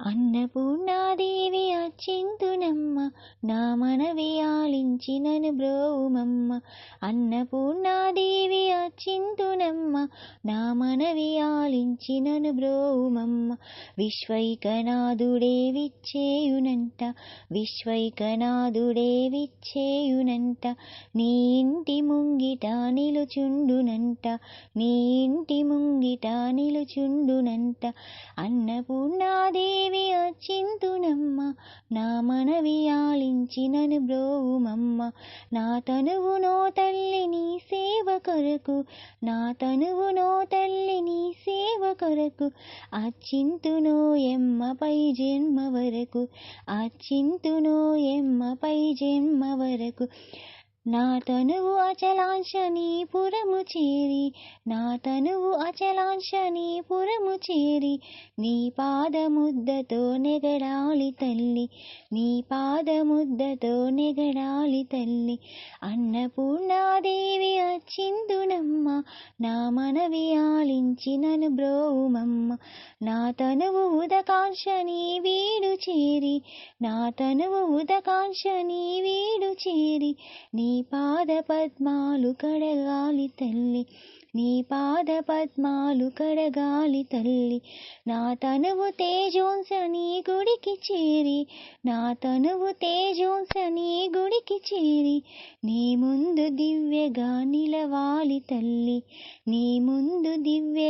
అన్నపూర్ణాదేవి అచ్చింతునమ్మ నా మనవి ఆలించినను బ్రోవుమమ్మ. అన్నపూర్ణాదేవి అచ్చింతునమ్మ నా మనవి పాలించినను బ్రోమమ్మ. విశ్వైకనాథుడే విచ్చేయునంట విశ్వైకనాథుడే విచ్చేయునంట. నీ ఇంటి ముంగిట నిలుచుండునంట నీ ఇంటి ముంగిట నిలుచుండునంట. అన్నపూర్ణాదేవి అచ్చింతునమ్మ నా మనవి ఆలించినను బ్రోమమ్మ. బ్రోవుమమ్మ నా తనువునో తల్లి కొరకు నా తనువునో తల్లి నీ సేవ కొరకు అచ్చింతునో ఎమ్మపై జన్మ వరకు అచ్చింతునో ఎమ్మపై జన్మ వరకు. నా తనువు అచలాంశని పురము చేరి నా తనువు అచలాంశని పురము చేరి నీ పాదముద్దతో నెగడాలి తల్లి నీ పాదముద్దతో నెగడాలి తల్లి. అన్నపూర్ణాదేవి అచ్చిందునమ్మ నా మనవి ఆలించినను బ్రోవుమమ్మ. నా తనువు ఉదకాంక్షని వీడు చేరి నా తనువు ఉదకాంక్షని వీడు చేరి నీ పాద పద్మాలు కడగాలి తల్లి నీ పాద పద్మాలు కడగాలి తల్లి. నా తనువు తేజోంస నీ గుడికి చేరి నా తనువు తేజోంస నీ గుడికి చేరి నీ ముందు దివ్యగా నిలవాలి తల్లి నీ ముందు దివ్య